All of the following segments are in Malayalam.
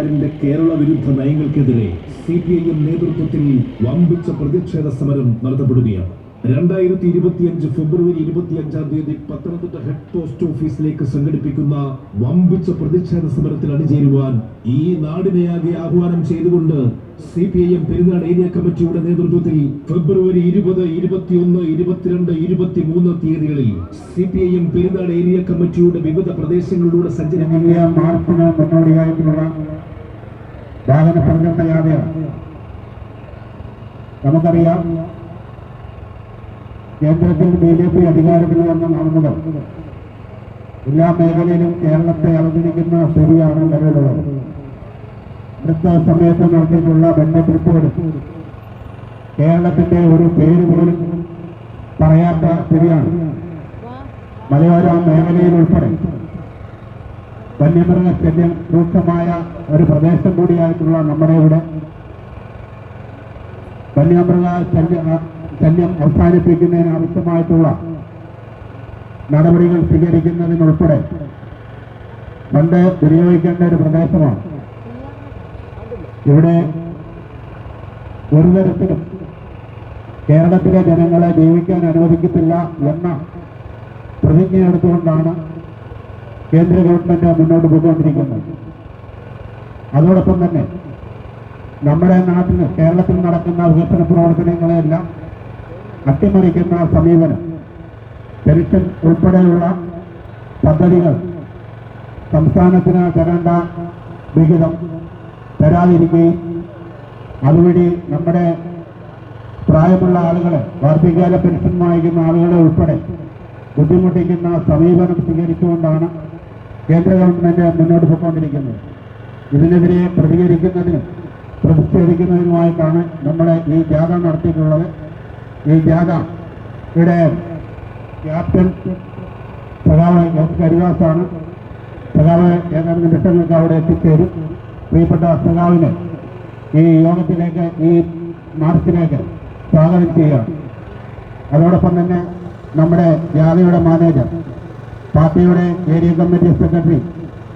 സർക്കാരിന്റെ കേരള വിരുദ്ധ നയങ്ങൾക്കെതിരെ സി പി ഐ എം നേതൃത്വത്തിൽ വമ്പിച്ച പ്രതിഷേധ സമരം നടത്തപ്പെടുകയാണ്. രണ്ടായിരത്തി ഇരുപത്തിയഞ്ച് ഫെബ്രുവരി ഇരുപത്തിയഞ്ചാം തീയതി പത്തനംതിട്ട ഹെഡ് പോസ്റ്റ് ഓഫീസിലേക്ക് സംഘടിപ്പിക്കുന്ന വമ്പിച്ച പ്രതിഷേധ സമരത്തിൽ അണിചേരുവാൻ ഈ നാടിനെയാകെ ആഹ്വാനം ചെയ്തുകൊണ്ട് C P I M Perunad area കമ്മിറ്റിയുടെ നേതൃത്വത്തിൽ ഫെബ്രുവരി ഇരുപത് ഇരുപത്തിയൊന്ന് ഇരുപത്തിരണ്ട് ഇരുപത്തിമൂന്ന് തീയതികളിൽ C P I M Perunad area കമ്മിറ്റിയുടെ വിവിധ പ്രദേശങ്ങളിലൂടെ സഞ്ചരിക്കുന്ന നമുക്കറിയാം കേന്ദ്രത്തിൽ ബി ജെ പി അധികാരത്തിൽ വന്ന നടന്നത് എല്ലാ മേഖലയിലും കേരളത്തെ അവഗണിക്കുന്ന ശരിയാണ് നിലവിലുള്ളത്. അടുത്ത സമയത്ത് നടത്തിയിട്ടുള്ള റിപ്പോർട്ട് കേരളത്തിന്റെ ഒരു പേര് പോലും പറയാത്ത ശരിയാണ്. മലയോര മേഖലയിൽ ഉൾപ്പെടെ വന്യമൃഗ ശല്യം രൂക്ഷമായ ഒരു പ്രദേശം കൂടിയായിട്ടുള്ള നമ്മുടെ ഇവിടെ വന്യമൃഗ ശല്യ ശല്യം അവസാനിപ്പിക്കുന്നതിന് ആവശ്യമായിട്ടുള്ള നടപടികൾ സ്വീകരിക്കുന്നതിനുൾപ്പെടെ പണ്ട് വിനിയോഗിക്കേണ്ട ഒരു പ്രദേശമാണ്. ഇവിടെ ഒരു തരത്തിലും കേരളത്തിലെ ജനങ്ങളെ ജീവിക്കാൻ അനുവദിക്കത്തില്ല എന്ന പ്രതിജ്ഞ എടുത്തുകൊണ്ടാണ് കേന്ദ്ര ഗവൺമെന്റ് മുന്നോട്ട് പോയിക്കൊണ്ടിരിക്കുന്നത്. അതോടൊപ്പം തന്നെ നമ്മുടെ നാട്ടിൽ കേരളത്തിൽ നടക്കുന്ന വികസന പ്രവർത്തനങ്ങളെല്ലാം അട്ടിമറിക്കുന്ന സമീപനം പെൻഷൻ ഉൾപ്പെടെയുള്ള പദ്ധതികൾ സംസ്ഥാനത്തിന് തരേണ്ട വിഹിതം തരാതിരിക്കുകയും അതുവഴി നമ്മുടെ പ്രായമുള്ള ആളുകളെ വാർദ്ധകാല പെൻഷൻ വാങ്ങിക്കുന്ന ആളുകളെ ഉൾപ്പെടെ ബുദ്ധിമുട്ടിക്കുന്ന സമീപനം സ്വീകരിച്ചുകൊണ്ടാണ് കേന്ദ്ര ഗവൺമെന്റ് മുന്നോട്ട് പോയിക്കൊണ്ടിരിക്കുന്നത്. ഇതിനെതിരെ പ്രതികരിക്കുന്നതിനും പ്രതിഷേധിക്കുന്നതിനുമായിട്ടാണ് നമ്മളെ ഈ ജാഥ നടത്തിയിട്ടുള്ളത്. ഈ ജാഥ. ഇവിടെ ക്യാപ്റ്റൻ സഖാവ് എസ് ഹരിദാസാണ്. സഖാവ് ഏതാനും നിമിഷങ്ങൾക്ക് അവിടെ എത്തിച്ചേരും. പ്രിയപ്പെട്ട പ്രതാവിനെ ഈ യോഗത്തിലേക്ക് ഈ മാർച്ചിലേക്ക് സ്വാഗതം ചെയ്യുക. അതോടൊപ്പം തന്നെ നമ്മുടെ ജാഥയുടെ മാനേജർ പാർട്ടിയുടെ ഏരിയ കമ്മിറ്റി സെക്രട്ടറി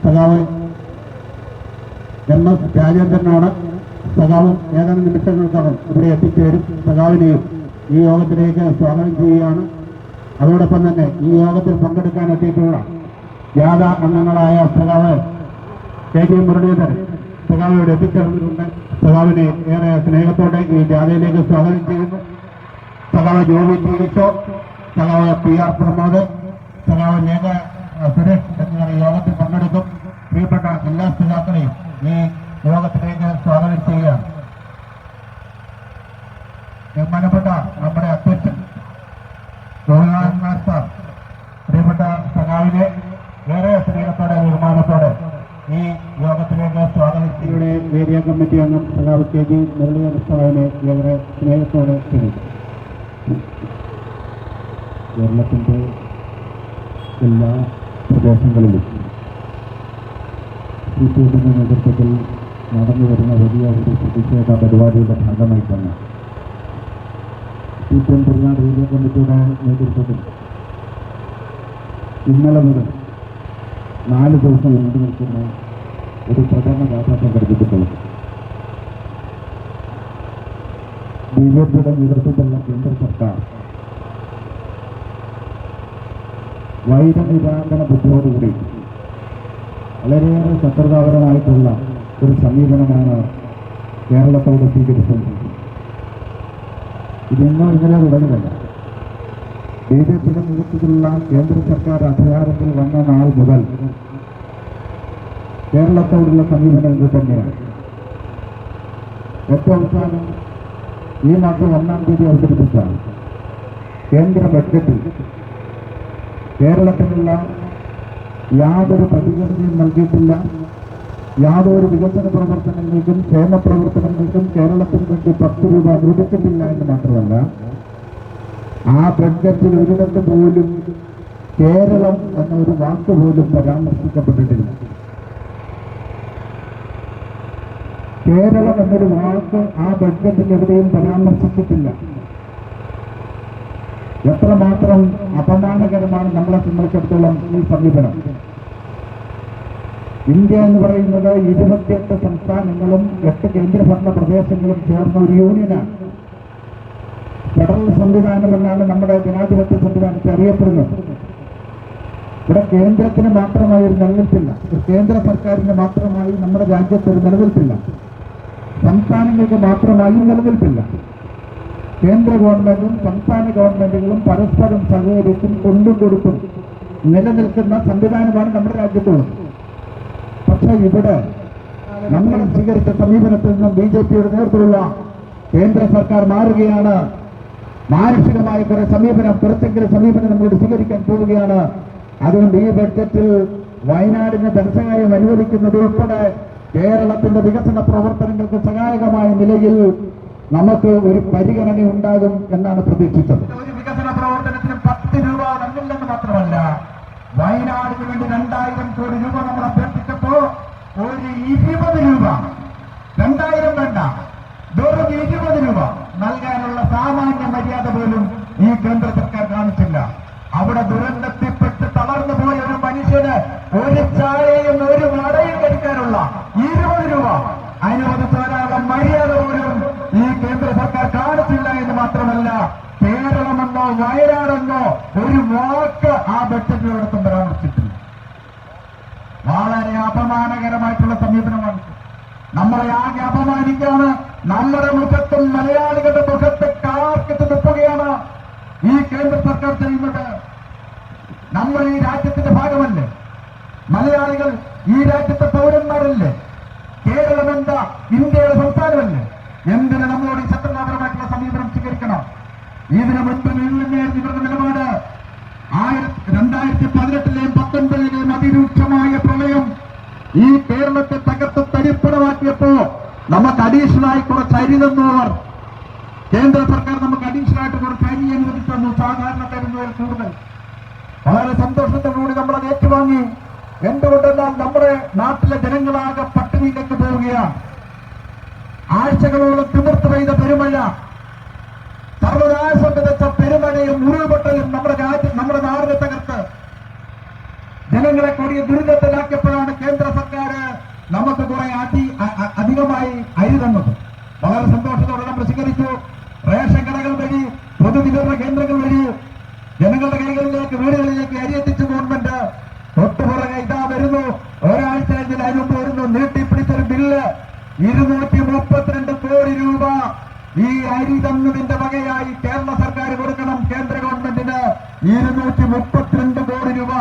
സഖാവ് എം എസ് രാജേന്ദ്രനാണ്. സഖാവും ഏതാനും നിമിഷങ്ങൾക്കകം ഇവിടെ എത്തിച്ചേരും. സഖാവിനെയും ഈ യോഗത്തിലേക്ക് സ്വാഗതം ചെയ്യുകയാണ്. അതോടൊപ്പം തന്നെ ഈ യോഗത്തിൽ പങ്കെടുക്കാൻ എത്തിയിട്ടുള്ള ജാഥ അംഗങ്ങളായ സഖാവ് കെ. ജി മുരളീധരൻ സഖാവ് എത്തിച്ചേർന്നിട്ടുണ്ട്. സഖാവിനെ ഏറെ സ്നേഹത്തോടെ ഈ ജാഥയിലേക്ക് സ്വാഗതം ചെയ്യുന്നു. സഖാവ് ജോബി ജീവിച്ചോ സഖാവ് പി. ആർ. പ്രമോദ് സഖാവ് ലേഖ സുരേഷ് എന്നിവർ യോഗത്തിൽ പങ്കെടുക്കും. പ്രിയപ്പെട്ട എല്ലാ സഖാക്കളെയും ഈ യോഗത്തിലേക്ക് സ്വാഗതം ചെയ്യുകയാണ്. ബഹുമാനപ്പെട്ട നമ്മുടെ അധ്യക്ഷൻ ഗോവിന്ദൻ മാസ്റ്റർ പ്രിയപ്പെട്ട സഖാവിനെ ഏറെ സ്നേഹത്തോടെ ബഹുമാനത്തോടെ ഈ യോഗത്തിലേക്ക് സ്വാഗതം. ചെയ്യുന്ന ഏരിയ കമ്മിറ്റി അംഗം സഖാവ് കെ ജി മുരളി അനുസ്തവനെ ഏറെ സ്നേഹത്തോടെ ക്ഷണിക്കും കേരളത്തിന്റെ എല്ലാ പ്രദേശങ്ങളിലും സി പി നേതൃത്വത്തിൽ നടന്നു വരുന്ന വലിയ ഒരു പ്രതിഷേധ പരിപാടിയുടെ ഭാഗമായിട്ടാണ് C P M Perunad area കമ്മിറ്റിയുടെ നേതൃത്വത്തിൽ ഇന്നലെ മുതൽ നാല് ദിവസം നീണ്ടു നിൽക്കുന്ന ഒരു പ്രചരണ യാത്ര സംഘടിപ്പിച്ചിട്ടുള്ളത്. ബി ജെ പിയുടെ നേതൃത്വത്തിലുള്ള കേന്ദ്ര സർക്കാർ വൈരനിരാകരണ ബുദ്ധിയോടുകൂടി വളരെയേറെ ശത്രുതാപരമായിട്ടുള്ള ഒരു സമീപനമാണ് കേരളത്തോട് സ്വീകരിച്ചത് ഇതൊന്നും ഇങ്ങനെ തുടങ്ങുന്നില്ല ബി ജെ പിയുടെ നേതൃത്വത്തിലുള്ള കേന്ദ്ര സർക്കാർ അധികാരത്തിൽ വന്ന നാൾ മുതൽ കേരളത്തോടുള്ള സമീപനം ഇത് തന്നെയാണ്. ഏറ്റവും അവസാനം ഈ മാസം ഒന്നാം തീയതി അവതരിപ്പിച്ച കേന്ദ്ര ബഡ്ജറ്റിൽ കേരളത്തിനുള്ള യാതൊരു പ്രതികരണവും നൽകിയിട്ടില്ല. യാതൊരു വികസന പ്രവർത്തനങ്ങൾക്കും ക്ഷേമ പ്രവർത്തനങ്ങൾക്കും കേരളത്തിന് വേണ്ടി പത്ത് രൂപ അനുവദിച്ചിട്ടില്ല എന്ന് മാത്രമല്ല ആ ബഡ്ജറ്റിൽ ഒരിടത്ത് പോലും കേരളം എന്ന ഒരു വാക്ക് പോലും പരാമർശിക്കപ്പെട്ടിട്ടില്ല. കേരളം എന്നൊരു വാക്ക് ആ ബഡ്ജറ്റിൽ എവിടെയും പരാമർശിച്ചിട്ടില്ല. എത്രമാത്രം അപമാനകരമാണ് നമ്മളെ സംബന്ധിച്ചിടത്തോളം ഈ സമീപനം. ഇന്ത്യ എന്ന് പറയുന്നത് ഇരുപത്തിയെട്ട് സംസ്ഥാനങ്ങളും എട്ട് കേന്ദ്രഭരണ പ്രദേശങ്ങളും ചേർന്ന ഒരു യൂണിയനാണ്. ഫെഡറൽ സംവിധാനം എന്നാണ് നമ്മുടെ ജനാധിപത്യ സംവിധാനത്തെ അറിയപ്പെടുന്നത്. ഇവിടെ കേന്ദ്രത്തിന് മാത്രമായി ഒരു നിലനിൽപ്പില്ല. കേന്ദ്ര സർക്കാരിന് മാത്രമായി നമ്മുടെ രാജ്യത്ത് ഒരു നിലനിൽപ്പില്ല. സംസ്ഥാനങ്ങൾക്ക് മാത്രമായി നിലനിൽപ്പില്ല. കേന്ദ്ര ഗവൺമെന്റും സംസ്ഥാന ഗവൺമെന്റുകളും പരസ്പരം സഹകരിച്ചും കൊണ്ടും കൊടുത്തും നിലനിൽക്കുന്ന സംവിധാനമാണ് നമ്മുടെ രാജ്യത്തുള്ളത്. പക്ഷേ ഇവിടെ നമ്മൾ സ്വീകരിച്ച സമീപനത്തിൽ നിന്നും ബി ജെ പിയുടെ നേതൃത്വത്തിലുള്ള കേന്ദ്ര സർക്കാർ മാറുകയാണ്. മാനുഷികമായ കുറെ സമീപനം കുറച്ചെങ്കിലും സമീപനം നമ്മളോട് സ്വീകരിക്കാൻ പോവുകയാണ്. അതുകൊണ്ട് ഈ ബഡ്ജറ്റിൽ വയനാടിന് ധനസഹായം അനുവദിക്കുന്നത് ഉൾപ്പെടെ കേരളത്തിന്റെ വികസന പ്രവർത്തനങ്ങൾക്ക് സഹായകമായ നിലയിൽ നമുക്ക് ഒരു പരിഗണന ഉണ്ടാകും എന്നാണ് പ്രതീക്ഷിച്ചത്. ഒരു വികസന പ്രവർത്തനത്തിന് പത്ത് രൂപ നൽകില്ലെന്ന് മാത്രമല്ല വയനാടിന് വേണ്ടി രണ്ടായിരം കോടി രൂപ നമ്മൾ അഭ്യർത്ഥിച്ചപ്പോ ഒരു ഇരുപത് രൂപ. രണ്ടായിരം വേണ്ട. വെറും ഇരുപത് രൂപ നൽകാനുള്ള സാമാന്യ മര്യാദ പോലും ഈ കേന്ദ്ര സർക്കാർ കാണിച്ചില്ല. അവിടെ ദുരന്തത്തിൽപ്പെട്ട് തളർന്നു പോയ ഒരു മനുഷ്യന് ഒരു ചായയും ഒരു വടയും കഴിക്കാനുള്ള ഇരുപത് രൂപ അനുവദിച്ചാലുള്ള മര്യാദ പോലും ഈ കേന്ദ്ര സർക്കാർ കാണിച്ചില്ല എന്ന് മാത്രമല്ല കേരളമെന്നോ വയനാടെന്നോ ഒരു വാക്ക് ആ ബഡ്ജറ്റിനോടൊപ്പം പരാമർശിച്ചിട്ടില്ല വളരെ അപമാനകരമായിട്ടുള്ള സമീപനമാണ് നമ്മളെ ആകെ അപമാനിക്കാണ് നമ്മുടെ മുഖത്തും മലയാളികളുടെ മുഖത്ത് കാർക്കിട്ട് നിൽക്കുകയാണ് ഈ കേന്ദ്ര സർക്കാർ ചെയ്യുന്നത്. നമ്മൾ ഈ രാജ്യത്തിന്റെ ഭാഗമല്ലേ? മലയാളികൾ ഈ രാജ്യത്തെ പൗരന്മാരല്ലേ? കേരളം എന്താ? ഇന്ത്യയുടെ സംസ്ഥാനമല്ലേ? എന്തിന് നമ്മളോട് ഈ ശത്രുതാപരമായിട്ടുള്ള സമീപനം സ്വീകരിക്കണം? ഇതിനു മുൻപ് നീളുന്നതായിരുന്നു ഇവരുടെ നിലപാട് ആയിരത്തി രണ്ടായിരത്തി പതിനെട്ടിലെയും പത്തൊൻപതിലെയും അതിരൂക്ഷമായ പ്രളയം ഈ കേരളത്തെ തകർത്ത് തരിപ്പണമാക്കിയപ്പോ നമുക്ക് അഡീഷണൽ ആയി കുറച്ച് അരി തന്നവർ. കേന്ദ്ര സർക്കാർ നമുക്ക് അഡീഷണൽ ആയിട്ട് കുറച്ച് അരി അനുവദിച്ചു തന്നു. സാധാരണക്കാരുന്നതിൽ കൂടുതൽ. വളരെ സന്തോഷത്തോടുകൂടി നമ്മൾ അത് ഏറ്റുവാങ്ങി. എന്തുകൊണ്ടെന്നാൽ നമ്മുടെ നാട്ടിലെ ജനങ്ങളാകെ പട്ടിണിയിലേക്ക് പോവുകയാണ്. ആഴ്ചകളോളം തിമിർത്ത് പെയ്ത പെരുമഴ. സർവനാശം വിതച്ച പെരുമഴയും ഉരുൾപൊട്ടലും നമ്മുടെ രാജ്യം നമ്മുടെ നാടിനെ തകർത്ത്. ജനങ്ങളെ കൂടിയ ദുരിതത്തിലാക്കിയപ്പോഴാണ് കേന്ദ്ര സർക്കാർ നമുക്ക് കുറെ അ- അധികമായി അരി തന്നത്. വളരെ സന്തോഷത്തോടെ നമ്മൾ സ്വീകരിച്ചു. റേഷൻ കടകൾ വഴി പൊതുവിതരണ കേന്ദ്രങ്ങൾ വഴി ജനങ്ങളുടെ കൈകളിലേക്ക് വീടുകളിലേക്ക് അരി എത്തിച്ചു ഗവൺമെന്റ് തൊട്ടുപുറകെ ഇതാ വരുന്നു. ഒരാഴ്ച കഴിഞ്ഞ് അതിന് വരുന്നു നീട്ടിപ്പിടിച്ചൊരു ബില്ല്. ഇരുന്നൂറ്റി മുപ്പത്തിരണ്ട് കോടി രൂപ ഈ അരി തന്നതിന്റെ വകയായി കേരള സർക്കാർ കൊടുക്കണം കേന്ദ്ര ഗവൺമെന്റിന് ഇരുന്നൂറ്റി മുപ്പത്തിരണ്ട് കോടി രൂപ.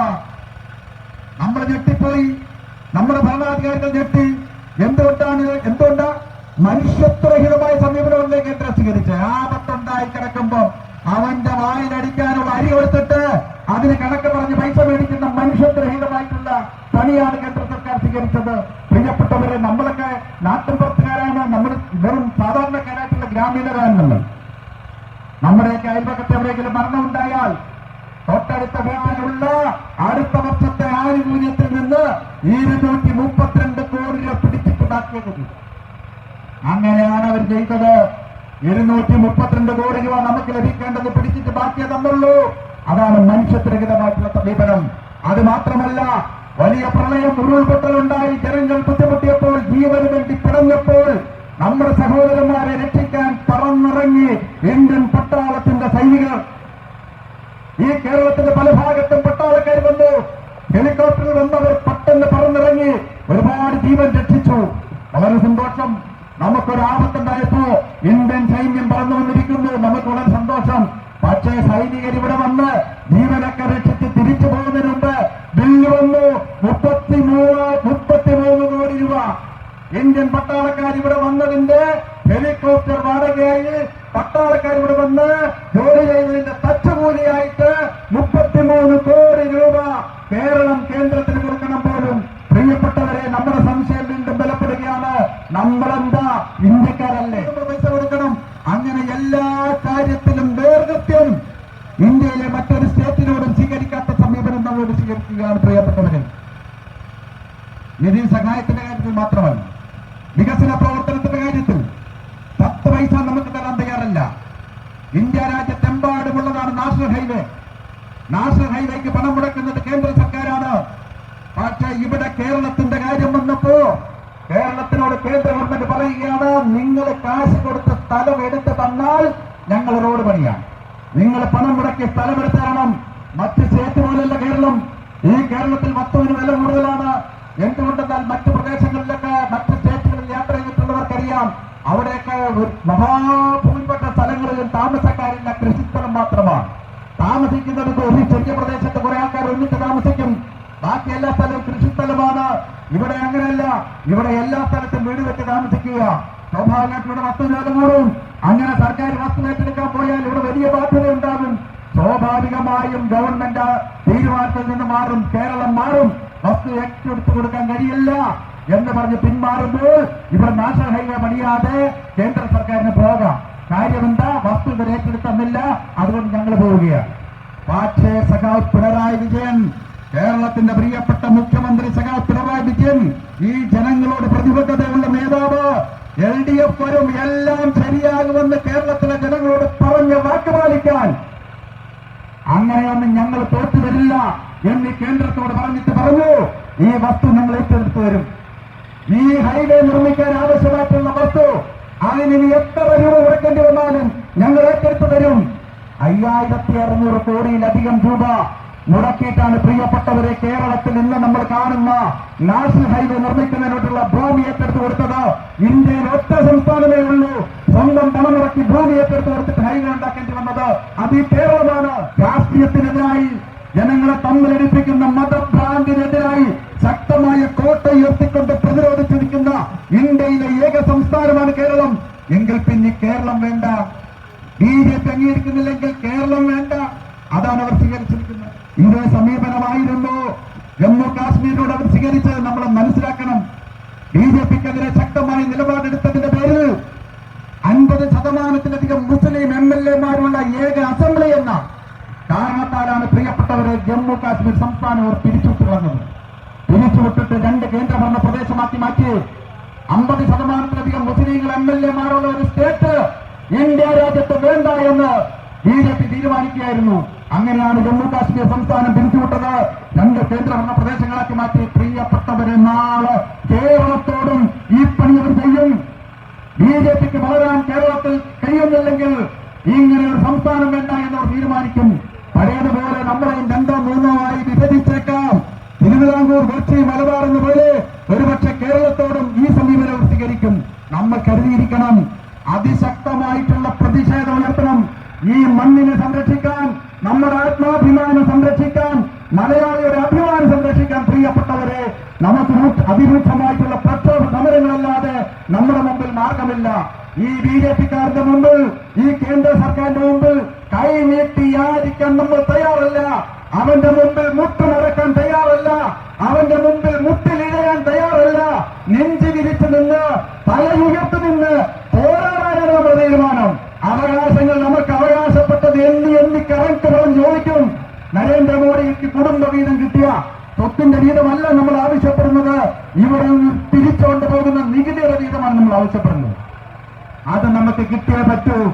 നമ്മൾ ഞെട്ടിപ്പോയി. ഭരണാധികാരികൾ ഞെട്ടി. എന്തുകൊണ്ടാണ് എന്തുകൊണ്ടാ മനുഷ്യത്വരഹിതമായ സമീപനമല്ലേ കേന്ദ്രം സ്വീകരിച്ച് ആപത്തുണ്ടായി കിടക്കുമ്പോ അവന്റെ വായിലടിക്കാനുള്ള അരി കൊടുത്തിട്ട് അതിന് കണക്ക് പറഞ്ഞ് പൈസ മേടിക്കുന്ന മനുഷ്യത്വരഹിതമായിട്ടുള്ള പണിയാണ് കേന്ദ്ര സർക്കാർ സ്വീകരിച്ചത്. പ്രിയപ്പെട്ടവരെ നമ്മളൊക്കെ നാട്ടിൻപുറത്തുകാരാണ് നമ്മൾ വെറും സാധാരണക്കാരായിട്ടുള്ള ഗ്രാമീണരാണ് നമ്മൾ നമ്മുടെയൊക്കെ അയൽപക്കത്തെ എവിടെയെങ്കിലും മരണമുണ്ടായാൽ തൊട്ടടുത്ത വീട്ടിലുള്ള അടുത്ത വർഷത്തെ ആനുകൂല്യത്തിൽ നിന്ന് ഇരുന്നൂറ്റി മുപ്പത്തിരണ്ട് കോടി രൂപ പിടിച്ചിട്ടുണ്ടാക്കിയത്. അങ്ങനെയാണ് അവർ ചെയ്തത്. ഇരുന്നൂറ്റി മുപ്പത്തിരണ്ട് കോടി രൂപ നമുക്ക് ലഭിക്കേണ്ടത് പിടിച്ചിട്ട് ബാക്കിയേ തന്നുള്ളൂ അതാണ് മനുഷ്യത്വരഹിതമായിട്ടുള്ള സമീപനം. അത് മാത്രമല്ല വലിയ പ്രളയം ഉരുൾപൊട്ടലുണ്ടായി ജനങ്ങൾ ബുദ്ധിമുട്ടിയപ്പോൾ ജീവന് വേണ്ടി പിടഞ്ഞപ്പോൾ നമ്മുടെ സഹോദരന്മാരെ രക്ഷിക്കാൻ പറന്നിറങ്ങി ഇന്ത്യൻ പട്ടാളത്തിന്റെ സൈനികർ. ഈ കേരളത്തിന്റെ പല ഭാഗത്തും പട്ടാളക്കാർ വന്നു. ഹെലികോപ്റ്ററിൽ വന്നവർ ജീവൻ രക്ഷിച്ചു. വളരെ സന്തോഷം. നമുക്കൊരു ആപത്തുണ്ടായപ്പോ ഇന്ത്യൻ സൈന്യം പറന്നു വന്നിരിക്കുന്നു. നമുക്ക് വളരെ സന്തോഷം. പക്ഷേ സൈനികർ ഇവിടെ വന്ന് ജീവനൊക്കെ രക്ഷിച്ച് തിരിച്ചു പോകുന്നതിന് മുമ്പ് ബില്ല് വന്നു. മുപ്പത്തി മൂന്ന് മുപ്പത്തി മൂന്ന് കോടി രൂപ. ഇന്ത്യൻ പട്ടാളക്കാർ ഇവിടെ വന്നതിന്റെ ഹെലികോപ്റ്റർ വാടകയായി പട്ടാളക്കാർ ഇവിടെ വന്ന് ജോലി ചെയ്തതിന്റെ തച്ചുകൂലിയായിട്ട് മുപ്പത്തിമൂന്ന് കോടി രൂപ കേരളം കേന്ദ്രത്തിന് കൊടുക്കണം. നമ്മുടെ സംശയം വീണ്ടും ബലപ്പെടുകയാണ്. നമ്മളെന്താ? ഇന്ത്യക്കാരല്ലേ? പൈസ കൊടുക്കണം. അങ്ങനെ എല്ലാ കാര്യത്തിലും വേർകൃത്യം ഇന്ത്യയിലെ മറ്റൊരു സ്റ്റേറ്റിനോടും സ്വീകരിക്കാത്ത സമീപനം നമ്മളോട് സ്വീകരിക്കുകയാണ് പ്രിയപ്പെട്ടവരെ. നിധി സഹായത്തിന്റെ കാര്യത്തിൽ മാത്രമല്ല വികസന പ്രവർത്തനത്തിന്റെ കാര്യത്തിൽ പത്ത് പൈസ നമുക്ക് തരാൻ തയ്യാറല്ല. ഇന്ത്യ രാജ്യത്തെമ്പാടുമുള്ളതാണ് നാഷണൽ ഹൈവേ. നാഷണൽ ഹൈവേക്ക് പണം മുടക്കുന്നത് കേന്ദ്ര സർക്കാരാണ്. പക്ഷേ ഇവിടെ കേരളത്തിന്റെ വന്നപ്പോ കേരളത്തിനോട് കേന്ദ്ര ഗവൺമെന്റ് പറയുകയാണ് നിങ്ങൾ കാശ് കൊടുത്ത് സ്ഥലം എടുത്ത് തന്നാൽ ഞങ്ങൾ റോഡ് പണിയാം നിങ്ങൾ പണം മുടക്കി സ്ഥലം എടുത്ത് തരണം. മറ്റ് സ്റ്റേറ്റ് പോലെയല്ല കേരളം. ഈ കേരളത്തിൽ വസ്തുവിന് വില കൂടുതലാണ്. എന്തുകൊണ്ടെന്നാൽ മറ്റ് പ്രദേശങ്ങളിലൊക്കെ മറ്റ് സ്റ്റേറ്റുകളിൽ യാത്ര ചെയ്തിട്ടുള്ളവർക്കറിയാം അവിടെയൊക്കെ മഹാഭൂമിപ്പെട്ട സ്ഥലങ്ങളിലും താമസക്കാരില്ല കൃഷിസ്ഥലം മാത്രമാണ്. താമസിക്കുന്നത് ഒരു ചെറിയ പ്രദേശത്ത് കുറെ ആൾക്കാർ ഒന്നിച്ച് താമസിക്കും. ബാക്കി എല്ലാ സ്ഥലവും കൃഷിസ്ഥലമാണ് ഇവിടെ അങ്ങനെയല്ല. ഇവിടെ എല്ലാ സ്ഥലത്തും വീട് വെച്ച് താമസിക്കുക. സ്വാഭാവികമായിട്ടും ഇവിടെ വസ്തുവിന് വില കൂടും അങ്ങനെ സർക്കാർ വസ്തു ഏറ്റെടുക്കാൻ പോയാൽ ഇവിടെ വലിയ ബാധ്യത ഉണ്ടാകും. സ്വാഭാവികമായും ഗവൺമെന്റ് തീരുമാനത്തിൽ നിന്ന് മാറും. കേരളം മാറും. വസ്തു ഏറ്റെടുത്തു കൊടുക്കാൻ കഴിയില്ല എന്ന് പറഞ്ഞ് പിന്മാറുമ്പോൾ ഇവിടെ നാഷണൽ ഹൈവേ പണിയാതെ കേന്ദ്ര സർക്കാരിന് പോകാം. കാര്യമെന്താ വസ്തു ഇവർ ഏറ്റെടുത്തന്നില്ല. അതുകൊണ്ട് ഞങ്ങൾ പോവുകയാണ്. പക്ഷേ സഖാവ് പിണറായി വിജയൻ കേരളത്തിന്റെ പ്രിയപ്പെട്ട മുഖ്യമന്ത്രി സഖാ പിണറായി വിജയൻ ഈ ജനങ്ങളോട് പ്രതിബദ്ധതയുള്ള നേതാവ് എൽ ഡി എഫ് വരും എല്ലാം ശരിയാകുമെന്ന് കേരളത്തിലെ ജനങ്ങളോട് പറഞ്ഞ വാക്ക് പാലിക്കാൻ. അങ്ങനെയൊന്നും ഞങ്ങൾ തോറ്റു വരില്ല എന്ന് കേന്ദ്രത്തോട് പറഞ്ഞിട്ട് പറഞ്ഞു. ഈ വസ്തു ഞങ്ങൾ ഏറ്റെടുത്തു വരും ഈ ഹൈവേ നിർമ്മിക്കാൻ ആവശ്യമായിട്ടുള്ള വസ്തു അതിന് എത്ര രൂപ കൊടുക്കേണ്ടി വന്നാലും ഞങ്ങൾ ഏറ്റെടുത്തു തരും. അയ്യായിരത്തി അറുന്നൂറ് കോടിയിലധികം രൂപ മുടക്കിയിട്ടാണ് പ്രിയപ്പെട്ടവരെ കേരളത്തിൽ ഇന്ന് നമ്മൾ കാണുന്ന നാഷണൽ ഹൈവേ നിർമ്മിക്കുന്നതിനോട്ടുള്ള ഭൂമി ഏറ്റെടുത്ത് കൊടുത്തത് ഇന്ത്യയിൽ ഒറ്റ സംസ്ഥാനമേ ഉള്ളൂ. സ്വന്തം പണം മുടക്കി ഭൂമി ഏറ്റെടുത്ത് കൊടുത്തിട്ട് ഹൈവേ ഉണ്ടാക്കേണ്ടി വന്നത് അത് ഈ കേരളമാണ്. രാഷ്ട്രീയത്തിനെതിരായി ജനങ്ങളെ തമ്മിലടിപ്പിക്കുന്ന മതഭ്രാന്തിനെതിരായി ബി ജെ പിക്ക് വളരാൻ കേരളത്തിൽ കഴിയുന്നില്ലെങ്കിൽ ഇങ്ങനെ ഒരു സംസ്ഥാനം വേണ്ട എന്നവർ തീരുമാനിക്കും. പഴയതുപോലെ നമ്മളെയും രണ്ടോ മൂന്നോ ആയി വിഭജിച്ചേക്കാം. തിരുവിതാംകൂർ കൊച്ചി മലബാർ എന്ന പോലെ ഒരുപക്ഷെ കേരളത്തോടും ഈ സമീപനം സ്വീകരിക്കും. നമ്മൾ കരുതിയിരിക്കണം അതിശക്തമായിട്ടുള്ള പ്രതിഷേധം ഉയർത്തണം. ഈ മണ്ണിനെ സംരക്ഷിക്കാൻ നമ്മുടെ ആത്മാഭിമാനം സംരക്ഷിക്കാൻ മലയാളിയുടെ മാർഗമില്ല ഈ ബി ജെ പിക്കാരുടെ മുമ്പിൽ ഈ കേന്ദ്ര സർക്കാരിന്റെ മുമ്പിൽ കൈ നീട്ടി യാചിക്കാൻ നമ്മൾ തയ്യാറല്ല. അവന്റെ മുമ്പിൽ മുട്ടുമടക്കാൻ തയ്യാറല്ല. അവന്റെ മുമ്പിൽ മുട്ടിലിഴയാൻ തയ്യാറല്ല. നെഞ്ചു വിരിച്ചു നിന്ന് തലയുയർത്തി നിന്ന് പോരാടാനാണ് നമ്മുടെ തീരുമാനം. അവകാശങ്ങൾ നമുക്ക് അവകാശപ്പെട്ടത് എണ്ണി എണ്ണി കറക്റ്റ് പറഞ്ഞ് ചോദിക്കും. നരേന്ദ്രമോദിക്ക് കുടുംബ വീതം കിട്ടിയ സ്വത്തിന്റെ വീതമല്ല നമ്മൾ ആവശ്യപ്പെടുന്നത്. ഇവിടെ തിരിച്ചുകൊണ്ട് പോകുന്ന നികുതിയുടെ വീതമാണ് നമ്മൾ ആവശ്യപ്പെടുന്നത്. അത് നമുക്ക് കിട്ടിയേ പറ്റൂ.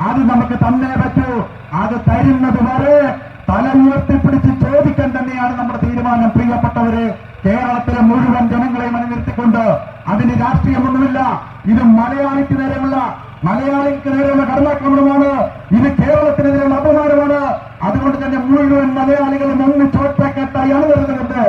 അത് നമുക്ക് തന്നേ പറ്റൂ. അത് തരുന്നത് വരെ തല ഉയർത്തിപ്പിടിച്ച് ചോദിക്കാൻ തന്നെയാണ് നമ്മുടെ തീരുമാനം പ്രിയപ്പെട്ടവരെ. കേരളത്തിലെ മുഴുവൻ ജനങ്ങളെയും അനുനിർത്തിക്കൊണ്ട് അതിന് രാഷ്ട്രീയമൊന്നുമില്ല. ഇത് മലയാളിക്ക് നേരെയുള്ള മലയാളിക്ക് നേരെയുള്ള കടലാക്രമണമാണ് ഇത് കേരളത്തിനെതിരെയുള്ള അപമാനമാണ്. അതുകൊണ്ട് തന്നെ മുഴുവൻ മലയാളികളും ഒന്ന് ചോട്ടക്കെട്ടായി അണിനിരുന്നുകൊണ്ട്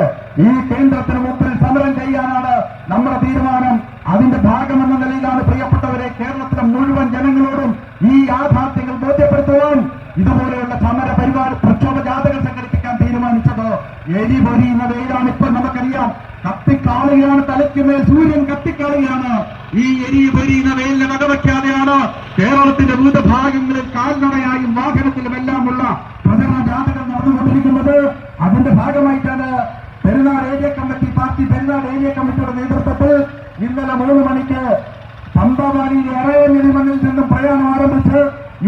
ഈ കേന്ദ്രത്തിന് മുമ്പിൽ സമരം ചെയ്യാനാണ് നമ്മുടെ തീരുമാനം. അതിന്റെ ഭാഗമെന്ന നിലയിലാണ് പ്രിയപ്പെട്ടവരെ കേരളത്തിലെ മുഴുവൻ ജനങ്ങളോടും ഈ യാഥാർത്ഥ്യങ്ങൾ ബോധ്യപ്പെടുത്തുവാൻ ഇതുപോലെയുള്ള സമര പരിപാടി പ്രക്ഷോഭ ജാഥകൾ സംഘടിപ്പിക്കാൻ തീരുമാനിച്ചത്. എരി പൊരിയുന്ന വെയിലാണ് ഇപ്പൊ നമുക്കറിയാം. കത്തിക്കാളുകയാണ് തലയ്ക്കുമേൽ സൂര്യൻ കത്തിക്കാളുകയാണ് ഈ എരി പൊരിയുന്ന വെയിലിനെ വകവയ്ക്കാതെയാണ് കേരളത്തിന്റെ വിവിധ ഭാഗങ്ങളിൽ കാൽനടയായും വാഹനത്തിലും എല്ലാമുള്ള പ്രചരണ ജാഥകൾ നടന്നുകൊണ്ടിരിക്കുന്നത് അതിന്റെ ഭാഗമായിട്ടാണ് Perunad area committee party Perunad area കമ്മിറ്റിയുടെ നേതൃത്വത്തിൽ മൂന്ന് മണിക്ക് പമ്പാവാടിയിലെ അറയഞ്ഞിരി മണ്ണിൽ നിന്നും പ്രയാണം ആരംഭിച്ച്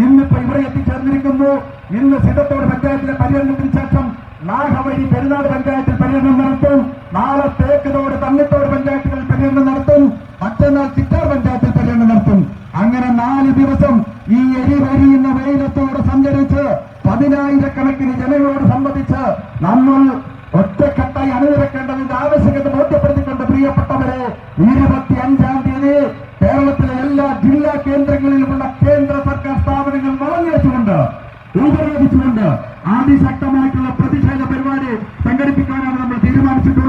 ഇന്നിപ്പോ ഇവിടെ എത്തിച്ചേർന്നിരിക്കുന്നു. ഇന്ന് സിദ്ധത്തോട് പഞ്ചായത്തിലെ പര്യടനത്തിന് ശേഷം നാഗവഴി പെരുന്നാട് പഞ്ചായത്തിൽ പര്യടനം നടത്തും. നാളെ തേക്കതോട് തന്നിത്തോട് പഞ്ചായത്തുകളിൽ പര്യടനം നടത്തും. മറ്റന്നാൾ ചിറ്റാർ പഞ്ചായത്തിൽ പര്യടനം നടത്തും. അങ്ങനെ നാല് ദിവസം ഈ വെയിലത്തോടെ സഞ്ചരിച്ച് പതിനായിരക്കണക്കിന് ജനങ്ങളോട് സംബന്ധിച്ച് നമ്മൾ ഒറ്റക്കെട്ടായി അണിനിരക്കേണ്ടതിന്റെ ആവശ്യകത ബോധ്യപ്പെടുത്തിക്കൊണ്ട് പ്രിയപ്പെട്ടവരെ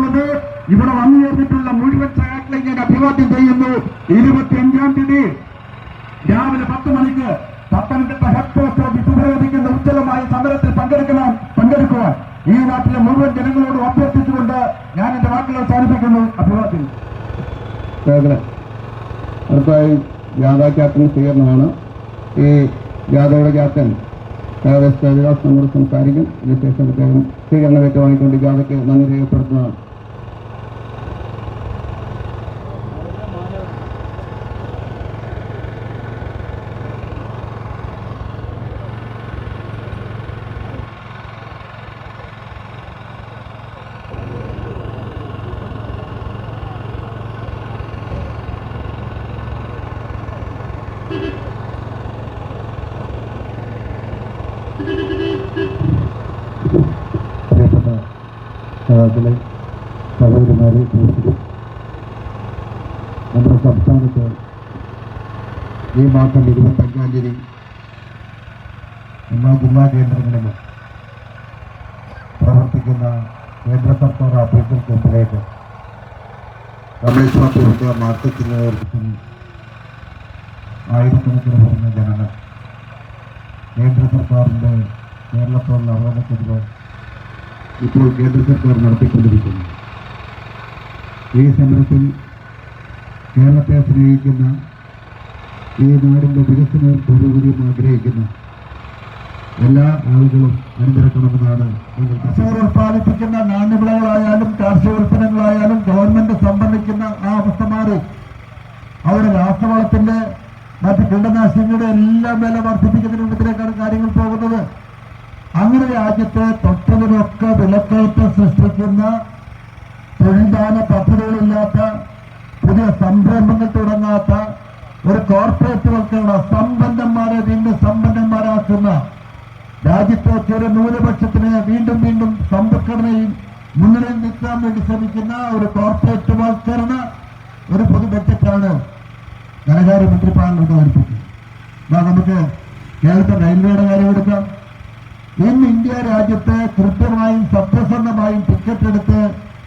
പറയുന്നത് ഇവിടെ ചേർന്നിട്ടുള്ള മുഴുവൻ സഹാക്കളെ ഞാൻ അഭിവാദ്യം ചെയ്യുന്നു. ഇരുപത്തിയഞ്ചാം തീയതി രാവിലെ പത്ത് മണിക്ക് പത്തനംതിട്ട ഹെഡ് പോസ്റ്റ് ഓഫീസ് ഉപരോധിക്കുന്ന ഉജ്ജ്വലമായ സമരത്തിൽ പങ്കെടുക്കണം പങ്കെടുക്കുവാൻ ഈ നാട്ടിലെ മുഴുവൻ ജനങ്ങളോട് അഭ്യർത്ഥിച്ചുകൊണ്ട് ഞാൻ എന്റെ വാക്കുകൾ അവസാനിപ്പിക്കുന്നു. അഭിവാദ്യം. അടുത്തായി ജാഥ ക്യാപ്റ്റൻ സ്വീകരണമാണ്. ഈ ജാഥയുടെ ക്യാപ്റ്റൻ ഏകദേശം ഹരിദാസ് നമ്മോട് സംസാരിക്കും. ഇതിനുശേഷം അദ്ദേഹം സ്വീകരണം ഏറ്റുവാങ്ങിക്കൊണ്ട് ജാഥയ്ക്ക് നന്ദി രേഖപ്പെടുത്തുന്നതാണ് പ്രിയപ്പെട്ട സഹോദരങ്ങളെ സഹോദരിമാരെ സുഹൃത്തുക്കളെ നമ്മുടെ സംസ്ഥാനത്ത് ഈ മാസം ഇരുപത്തഞ്ചാം തീയതി എല്ലാ ജില്ലാ കേന്ദ്രങ്ങളിലും പ്രവർത്തിക്കുന്ന കേന്ദ്ര സർക്കാർ ഓഫീസർക്ക് മുമ്പിലേക്ക് കമ്മ്യൂണിസ്റ്റ് പാർട്ടിയുടെ മാർക്കറ്റിന് നേതൃത്വം ആയിരക്കണക്കിന് വരുന്ന ജനങ്ങൾ കേന്ദ്ര സർക്കാരിന്റെ കേരളത്തോടുള്ള അവഗണക്കെതിരെ ഇപ്പോൾ കേന്ദ്ര സർക്കാർ നടത്തിക്കൊണ്ടിരിക്കുന്നു. ഈ സമരത്തിൽ കേരളത്തെ സ്നേഹിക്കുന്ന ഈ നാടിന്റെ വികസനവും പുരോഗതിയും ആഗ്രഹിക്കുന്ന എല്ലാ ആളുകളും അണിനിരക്കണമെന്നാണ് കർഷകർ ഉത്പാദിപ്പിക്കുന്ന നാണ്യവിളകളായാലും കാർഷിക ഉൽപ്പന്നങ്ങളായാലും ഗവൺമെന്റ് സംഭരിക്കുന്ന ആ അവസ്ഥ മാറി. അവരുടെ രാസവളത്തിന്റെ മറ്റ് കീടനാശിനികളുടെ എല്ലാം വില വർദ്ധിപ്പിക്കുന്ന രൂപത്തിലേക്കാണ് കാര്യങ്ങൾ പോകുന്നത്. അങ്ങനെ രാജ്യത്തെ തൊട്ടതിനൊക്കെ വിലക്കയറ്റം സൃഷ്ടിക്കുന്ന തൊഴിൽദാന പദ്ധതികളില്ലാത്ത പുതിയ സംരംഭങ്ങൾ തുടങ്ങാത്ത ഒരു കോർപ്പറേറ്റ് കോർപ്പറേറ്റുകൾക്കുള്ള സമ്പന്നന്മാരെ വീണ്ടും സമ്പന്നന്മാരാക്കുന്ന രാജ്യത്തെ ചെറു ന്യൂനപക്ഷത്തിന് വീണ്ടും വീണ്ടും സമ്പദ്ഘടനയും മുന്നണിയിൽ നിൽക്കാൻ വേണ്ടി ശ്രമിക്കുന്ന ഒരു കോർപ്പറേറ്റ് വൽക്കരണ ഒരു പൊതു ബഡ്ജറ്റാണ് ധനകാര്യമന്ത്രി പാർലമെന്റ് അവതരിപ്പിച്ചത് നമുക്ക് കേരളത്തെ റെയിൽവേയുടെ കാര്യം എടുക്കാം. ഇന്ന് ഇന്ത്യ രാജ്യത്ത് കൃത്യമായും സത്യസന്ധമായും ടിക്കറ്റ് എടുത്ത്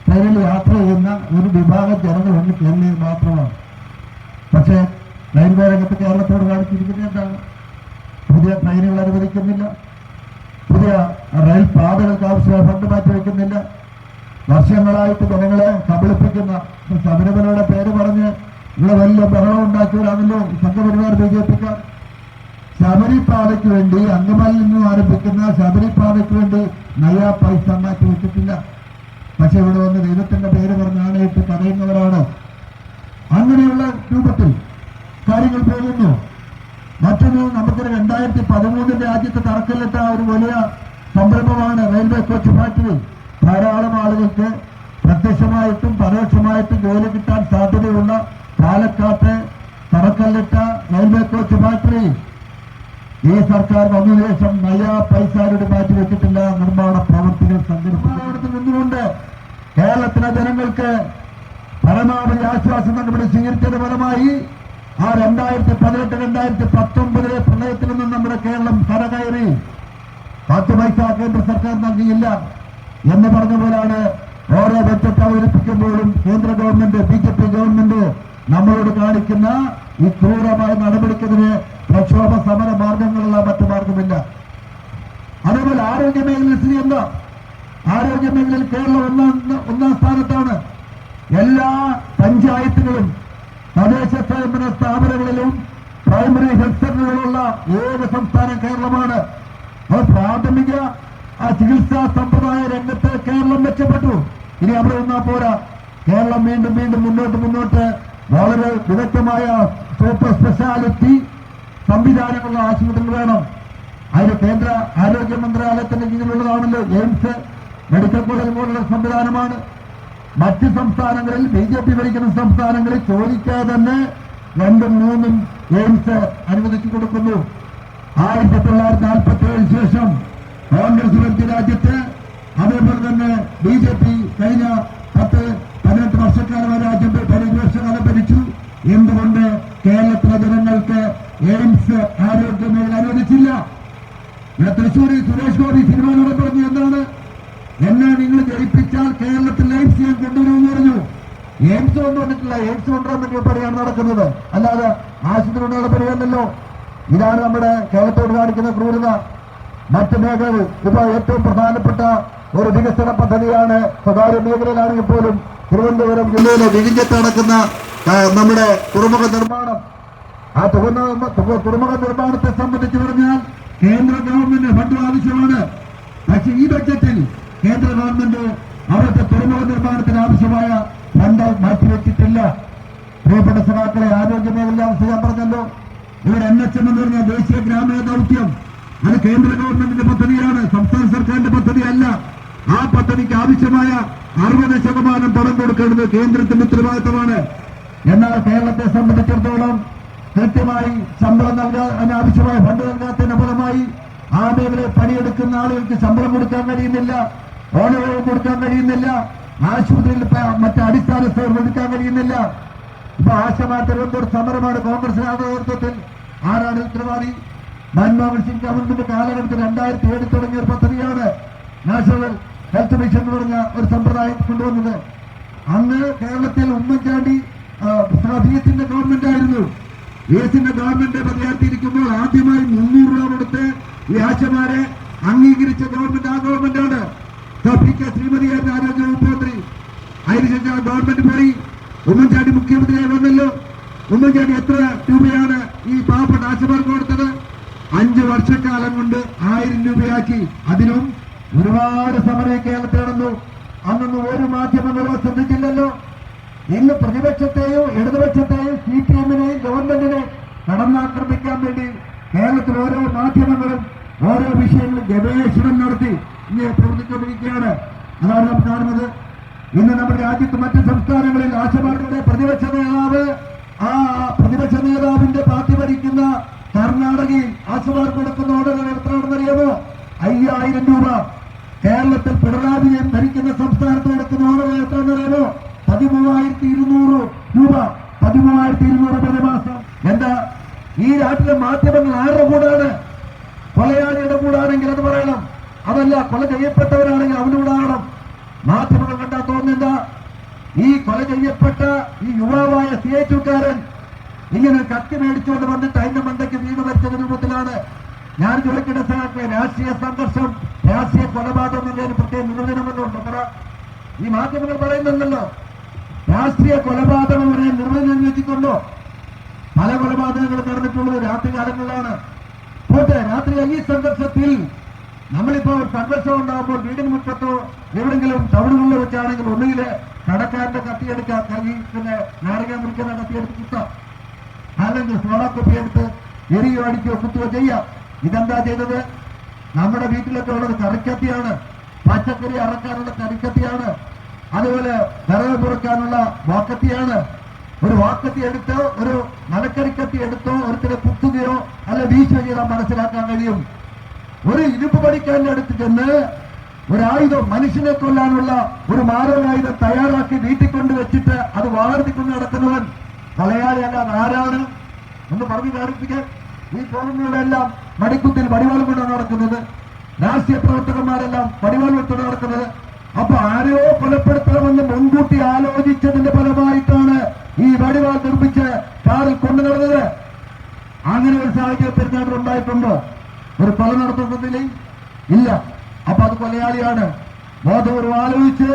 ട്രെയിനിൽ യാത്ര ചെയ്യുന്ന ഒരു വിഭാഗം ജനങ്ങൾ ഒന്ന് കേരളീയർ മാത്രമാണ്. പക്ഷേ റെയിൽവേ രംഗത്ത് കേരളത്തോട് കാണിച്ചിരിക്കുന്നത് എന്താണ്? പുതിയ ട്രെയിനുകൾ അനുവദിക്കുന്നില്ല. പുതിയ റെയിൽ പാതകൾക്ക് ആവശ്യമായ ഫണ്ട് മാറ്റിവെക്കുന്നില്ല. വർഷങ്ങളായിട്ട് ജനങ്ങളെ കബളിപ്പിക്കുന്ന ശബരിമലയുടെ പേര് പറഞ്ഞ് ഇവിടെ വലിയ ബഹളം ഉണ്ടാക്കിയവരാണല്ലോ സംഘപരിവാർ ബി ജെ പിക്കാർ. ശബരിപാതയ്ക്ക് വേണ്ടി അങ്കമാലിൽ നിന്നും ആരംഭിക്കുന്ന ശബരിപാതയ്ക്ക് വേണ്ടി നയാ പൈസ മാറ്റി വെച്ചിട്ടില്ല. പക്ഷെ ഇവിടെ വന്ന് ദൈവത്തിന്റെ പേര് പറഞ്ഞ് ആണയിട്ട് കരയുന്നവരാണ്. അങ്ങനെയുള്ള രൂപത്തിൽ കാര്യങ്ങൾ പോകുന്നു. മറ്റൊന്ന് നമുക്ക് രണ്ടായിരത്തി പതിമൂന്നിൽ രാജ്യത്ത് തറക്കല്ലിട്ട ഒരു വലിയ സംരംഭമാണ് റെയിൽവേ കോച്ച് ഫാക്ടറി. ധാരാളം ആളുകൾക്ക് പ്രത്യക്ഷമായിട്ടും പരോക്ഷമായിട്ടും ജോലി കിട്ടാൻ സാധ്യതയുള്ള പാലക്കാട്ട് തറക്കല്ലിട്ട റെയിൽവേ കോച്ച് ഫാക്ടറി. ഈ സർക്കാർ വന്ന ശേഷം പൈസയുടെ മാറ്റി വെച്ചിട്ടില്ല. നിർമ്മാണ പ്രവർത്തികൾ സംഘടിപ്പിച്ചു നിന്നുകൊണ്ട് കേരളത്തിലെ ജനങ്ങൾക്ക് പരമാവധി ആശ്വാസം നടപടി സ്വീകരിച്ചത് ഫലമായി ആ രണ്ടായിരത്തി പതിനെട്ട് രണ്ടായിരത്തി പത്തൊമ്പതിലെ പ്രളയത്തിൽ നിന്നും നമ്മുടെ കേരളം കരകയറി. പത്ത് പൈസ കേന്ദ്ര സർക്കാർ നൽകിയില്ല എന്ന് പറഞ്ഞ പോലാണ് ഓരോ ബഡ്ജറ്റ് അവതരിപ്പിക്കുമ്പോഴും കേന്ദ്ര government B J P government നമ്മളോട് കാണിക്കുന്ന ഈ ക്രൂരമായ നടപടിക്കെതിരെ പ്രക്ഷോഭ സമര മാർഗങ്ങളുള്ള മറ്റു മാർഗമില്ല. അതേപോലെ ആരോഗ്യ മേഖലയിൽ സ്ഥിതി എന്താ? ആരോഗ്യ മേഖലയിൽ കേരളം ഒന്നാം ഒന്നാം സ്ഥാനത്താണ്. എല്ലാ പഞ്ചായത്തുകളും തദ്ദേശ സ്വയംഭരണ സ്ഥാപനങ്ങളിലും പ്രൈമറി ഹെൽത്ത് സെന്ററുകളുള്ള ഏക സംസ്ഥാനം കേരളമാണ്. അത് പ്രാഥമിക ചികിത്സാ സമ്പ്രദായ രംഗത്ത് കേരളം മെച്ചപ്പെട്ടു. ഇനി അവിടെ ഒന്നാ പോരാ. കേരളം വീണ്ടും വീണ്ടും മുന്നോട്ട് മുന്നോട്ട് വളരെ വിദഗ്ധമായ സൂപ്പർ സ്പെഷ്യാലിറ്റി സംവിധാനങ്ങളുള്ള ആശുപത്രികൾ വേണം. അതിന് കേന്ദ്ര ആരോഗ്യ മന്ത്രാലയത്തിന്റെ കീഴിലുള്ളതാണല്ലോ എയിംസ് മെഡിക്കൽ കോളേജ് പോലുള്ള സംവിധാനമാണ്. മറ്റ് സംസ്ഥാനങ്ങളിൽ ബി ജെ പി ഭരിക്കുന്ന സംസ്ഥാനങ്ങളിൽ ചോദിക്കാതെ തന്നെ രണ്ടും മൂന്നും എയിംസ് അനുവദിച്ചു കൊടുക്കുന്നു. ആയിരത്തി തൊള്ളായിരത്തി നാൽപ്പത്തി ഏഴിന് ശേഷം കോൺഗ്രസ് ഭരിച്ച രാജ്യത്ത് അതേപോലെ തന്നെ ബി ജെ പി കഴിഞ്ഞ പത്ത് പതിനെട്ട് വർഷക്കാലം രാജ്യം പതിനഞ്ച് വർഷക്കാലം ഭരിച്ചു. എന്തുകൊണ്ട് കേരളത്തിലെ ജനങ്ങൾക്ക് എയിംസ് ആരോഗ്യ മേഖല അനുവദിച്ചില്ല. തൃശ്ശൂരിൽ സുരേഷ് ഗോപി സിനിമയിലൂടെ പറഞ്ഞു എന്താണ്? എന്നെ നിങ്ങൾ ജയിപ്പിച്ചാൽ കേരളത്തിൽ എയിംസ് ഞാൻ കൊണ്ടുവരുമെന്ന് പറഞ്ഞു. എയിംസ് കൊണ്ടുവന്നിട്ടില്ല എയിംസ് കൊണ്ടുവരാൻ വേണ്ടിയ പരിപാടിയാണ് നടക്കുന്നത്. അല്ലാതെ ആശുപത്രി കൊണ്ടുള്ള പരിപാടിയല്ലോ ഇതാണ് നമ്മുടെ കേരളത്തോട് കാണിക്കുന്ന ക്രൂരത. മറ്റ് മേഖലകൾ ഇപ്പോൾ ഏറ്റവും പ്രധാനപ്പെട്ട ഒരു വികസന പദ്ധതിയാണ് സ്വകാര്യ മേഖലയിലാണെങ്കിൽ പോലും തിരുവനന്തപുരം ജില്ലയിലെ വിഴിഞ്ഞത്ത് നടക്കുന്ന നമ്മുടെ തുറമുഖ നിർമ്മാണം. ആ തുറമുഖ തുറമുഖ നിർമ്മാണത്തെ സംബന്ധിച്ച് പറഞ്ഞാൽ കേന്ദ്ര ഗവൺമെന്റ് ഫണ്ട് ആവശ്യമാണ്. പക്ഷേ ഈ ബഡ്ജറ്റിൽ കേന്ദ്ര ഗവൺമെന്റ് അവിടുത്തെ തുറമുഖ നിർമ്മാണത്തിന് ആവശ്യമായ ഫണ്ട് മാറ്റിവെച്ചിട്ടില്ല. പ്രിയപ്പെട്ട സഖാക്കളെ ആരോഗ്യ മേഖല അവസ്ഥ ഞാൻ പറഞ്ഞല്ലോ. ഇവിടെ എൻ എച്ച് എം എന്ന് പറഞ്ഞ ദേശീയ ഗ്രാമീണ ദൗത്യം അത് കേന്ദ്ര ഗവൺമെന്റിന്റെ പദ്ധതിയാണ് സംസ്ഥാന സർക്കാരിന്റെ പദ്ധതിയല്ല. ആ പദ്ധതിക്ക് ആവശ്യമായ അറുപത് ശതമാനം പണം കൊടുക്കേണ്ടത് കേന്ദ്രത്തിന്റെ ഉത്തരവാദിത്തമാണ്. എന്നാൽ കേരളത്തെ സംബന്ധിച്ചിടത്തോളം കൃത്യമായി ശമ്പളം നൽകാൻ അതിനാവശ്യമായ ഫണ്ട് നൽകാത്തതിന്റെ ഫലമായി ആ മേഖലയിൽ പണിയെടുക്കുന്ന ആളുകൾക്ക് ശമ്പളം കൊടുക്കാൻ കഴിയുന്നില്ല ഓണവും കൊടുക്കാൻ കഴിയുന്നില്ല ആശുപത്രിയിൽ മറ്റ് അടിസ്ഥാന സേവനം എടുക്കാൻ കഴിയുന്നില്ല. ഇപ്പൊ ആശമാ തിരുവനന്തപുരം സമരമാണ് കോൺഗ്രസ് നേതൃത്വത്തിൽ ആരാണ് ഉത്തരവാദി? മൻമോഹൻ സിംഗ് ഗവൺമെന്റ് കാലഘട്ടത്തിൽ രണ്ടായിരത്തി ഏഴിൽ തുടങ്ങിയ ഒരു പദ്ധതിയാണ് നാഷണൽ ഹെൽത്ത് മിഷൻ എന്ന് പറഞ്ഞ ഒരു സമ്പ്രദായം കൊണ്ടുവന്നത്. അന്ന് കേരളത്തിൽ ഉമ്മൻചാണ്ടി സാധീയത്തിന്റെ ഗവൺമെന്റ് ആയിരുന്നു ബി എസിന്റെ ഗവൺമെന്റ് പതിയാർത്തിയിരിക്കുമ്പോൾ ആദ്യമായി മുന്നൂറ് രൂപ കൊടുത്ത് ആശമാരെ അംഗീകരിച്ച ഗവൺമെന്റ് ആ ഗവൺമെന്റാണ്. പി ശ്രീമതിയായിരുന്നു ആരോഗ്യ വകുപ്പ് മന്ത്രി. അതിനുശേഷം ആ ഗവൺമെന്റ് പോയി. ഉമ്മൻചാണ്ടി മുഖ്യമന്ത്രിയായി വന്നല്ലോ. ഉമ്മൻചാണ്ടി എത്ര രൂപയാണ് ഈ പാവപ്പെട്ട ആശമാർക്ക് കൊടുത്തത്? അഞ്ച് വർഷക്കാലം കൊണ്ട് ആയിരം രൂപയാക്കി. അതിനും ഒരുപാട് സമരം കേരളത്തിൽ നടന്നു അന്നൊന്നും ഒരു മാധ്യമങ്ങളോ ശ്രദ്ധിച്ചില്ലല്ലോ ഇന്ന് പ്രതിപക്ഷത്തെയും ഇടതുപക്ഷത്തെയും സി പി എമ്മിനെയും ഗവൺമെന്റിനെ കടന്നാക്രമിക്കാൻ വേണ്ടി കേരളത്തിൽ ഓരോ മാധ്യമങ്ങളും ഓരോ വിഷയങ്ങളും ഗവേഷണം നടത്തി ഇങ്ങനെ പ്രവർത്തിച്ചുകൊണ്ടിരിക്കുകയാണ്. അതാണ് നാം കാണുന്നത്. ഇന്ന് നമ്മുടെ രാജ്യത്ത് മറ്റ് സംസ്ഥാനങ്ങളിൽ ആശമാരുടെ പ്രതിപക്ഷ നേതാവ് ആ പ്രതിപക്ഷ നേതാവിന്റെ പാർട്ടി ഭരിക്കുന്ന കർണാടകയിൽ ആശമാർക്ക് കൊടുക്കുന്ന ഓർഡർ എത്രയാണെന്നറിയാമോ? അയ്യായിരം രൂപ. കേരളത്തിൽ പിണറായി ഭരിക്കുന്ന സംസ്ഥാനത്ത് കൊടുക്കുന്ന ഓർഡർ എത്രയാണെന്നറിയാമോ? പതിമൂവായിരത്തി ഇരുന്നൂറ് രൂപ. പതിമൂവായിരത്തി ഇരുന്നൂറ് പ്രതിമാസം. എന്താ? ഈ നാട്ടിലെ മാധ്യമങ്ങൾ ആരുടെ കൂടാണ്? കൊലയാളിയുടെ കൂടാണെങ്കിൽ അത് പറയണം. അതല്ല കൊല ചെയ്യപ്പെട്ടവരാണെങ്കിൽ അവന്റെ കൂടാകണം. മാധ്യമങ്ങൾ കണ്ടാ തോന്നുന്നില്ല ഈ കൊല ചെയ്യപ്പെട്ട ഈ യുവാവായ സി ഐ ടുക്കാരൻ ഇങ്ങനെ കത്തി മേടിച്ചുകൊണ്ട് വന്നിട്ട് അതിന്റെ മണ്ടയ്ക്ക് വീട് വരച്ചത് രൂപത്തിലാണ്. ഞാൻ ചോദിക്കേണ്ട സാറിന് രാഷ്ട്രീയ സംഘർഷം രാഷ്ട്രീയ കൊലപാതകം എന്നതിന് പ്രത്യേക നിർവചനമല്ലുണ്ട് പറ. ഈ മാധ്യമങ്ങൾ പറയുന്നുണ്ടല്ലോ രാഷ്ട്രീയ കൊലപാതകം വരെ നിർവചനം വെച്ചിട്ടുണ്ടോ? പല കൊലപാതകങ്ങളും നടന്നിട്ടുള്ളത് രാത്രി കാലങ്ങളിലാണ് പോട്ടെ രാത്രി ഈ സംഘർഷത്തിൽ നമ്മളിപ്പോ സംഘർഷം ഉണ്ടാകുമ്പോൾ വീടിന് മുറ്റത്തോ എവിടെങ്കിലും തവിടുകളിൽ വെച്ചാണെങ്കിൽ ഒന്നുകിൽ കടക്കാരന്റെ കത്തിയെടുക്കാം കൈ പിന്നെ മുറിക്കുന്ന കത്തിയെടുത്ത് കുത്താം അല്ലെങ്കിൽ സോളാക്കൊപ്പി കുപ്പി എടുത്ത് എരിയോ അടിക്കോ കുത്തുകയോ ചെയ്യാം. ഇതെന്താ ചെയ്തത്? നമ്മുടെ വീട്ടിലൊക്കെ ഉള്ളത് കറിക്കത്തിയാണ്. പച്ചക്കറി അറക്കാനുള്ള കറിക്കത്തിയാണ് അതുപോലെ വിറവ് കുറക്കാനുള്ള വാക്കത്തിയാണ്. ഒരു വാക്കത്തി എടുത്തോ ഒരു മലക്കറിക്കത്തി എടുത്തോ ഒരുത്തിനെ കുത്തുകയോ അല്ല വീശുകയോ ചെയ്താൽ മനസ്സിലാക്കാൻ കഴിയും. ഒരു ഇരുമ്പ് പഠിക്കാന്റെ അടുത്ത് ചെന്ന് ഒരായുധം മനുഷ്യനെ കൊല്ലാനുള്ള ഒരു മാരകായുധം തയ്യാറാക്കി വീട്ടിൽ കൊണ്ട് വെച്ചിട്ട് അത് വാർത്തിക്കൊണ്ട് നടക്കുന്നവൻ കൊലയാളി അല്ലാതെ ആരാണ് ഒന്ന് പറഞ്ഞു കാണിപ്പിക്കാൻ ഈ പോകുന്നവരെല്ലാം മടിക്കുത്തിൽ വടിവാൾ കൊണ്ടാണ് നടക്കുന്നത്. രാഷ്ട്രീയ പ്രവർത്തകന്മാരെല്ലാം വടിവാൾ എടുത്താണ് നടക്കുന്നത് അപ്പൊ ആരെയോ കൊലപ്പെടുത്തണമെന്ന് മുൻകൂട്ടി ആലോചിച്ചതിന്റെ ഫലമായിട്ടാണ് ഈ വടിവാൾ നിർമ്മിച്ച് കാറിൽ കൊണ്ടു നടന്നത്. അങ്ങനെ ഒരു സാഹചര്യം പെരുന്നാട് ഉണ്ടായിട്ടുണ്ടോ. ഒരു കൊല നടത്തുന്നതിൽ ഇല്ല. അപ്പൊ അത് കൊലയാളിയാണ്. ബോധപൂർവം ആലോചിച്ച്